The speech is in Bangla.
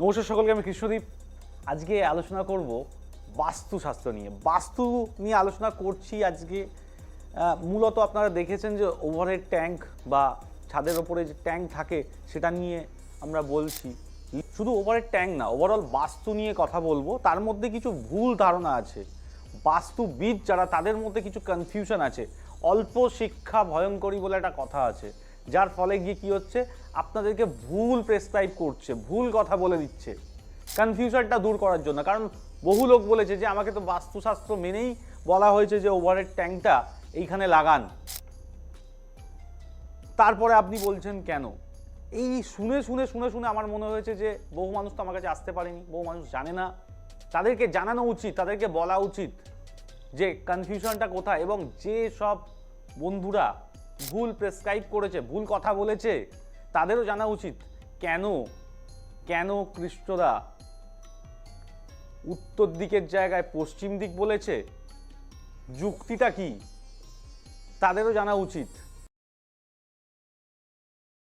নমস্কার সকলকে, আমি কৃষ্ণদীপ। আজকে আলোচনা করব বাস্তুশাস্ত্র নিয়ে। বাস্তু নিয়ে আলোচনা করছি আজকে। মূলত আপনারা দেখেছেন যে ওভারের ট্যাঙ্ক বা ছাদের ওপরে যে ট্যাঙ্ক থাকে, সেটা নিয়ে আমরা বলছি। শুধু ওভারের ট্যাঙ্ক না ওভারঅল বাস্তু নিয়ে কথা বলব। তার মধ্যে কিছু ভুল ধারণা আছে। বাস্তুবিদ যারা, তাদের মধ্যে কিছু কনফিউশন আছে। অল্প শিক্ষা ভয়ঙ্করী বলে একটা কথা আছে। যার ফলে গিয়ে কি হচ্ছে? আপনাদেরকে ভুল প্রেসক্রাইব করছে, ভুল কথা বলে দিচ্ছে। কনফিউশনটা দূর করার জন্য। কারণ বহু লোক বলেছে যে, আমাকে তো বাস্তুশাস্ত্র মেনেই বলা হয়েছে যে ওভারহেড ট্যাঙ্কটা এইখানে লাগান। তারপরে আপনি বলছেন কেন? এই শুনে শুনে শুনে শুনে আমার মনে হয়েছে যে, বহু মানুষ তো আমার কাছে আসতে পারেনি, বহু মানুষ জানে না। তাদেরকে জানানো উচিত, তাদেরকে বলা উচিত যে কনফিউশনটা কোথায়? এবং যে সব বন্ধুরা ভুল প্রেসক্রাইব করেছে, ভুল কথা বলেছে, তাদেরও জানা উচিত কেন কেন কৃষ্ণরা উত্তর দিকের জায়গায় পশ্চিম দিক বলেছে, যুক্তিটা কি, তাদেরও জানা উচিত।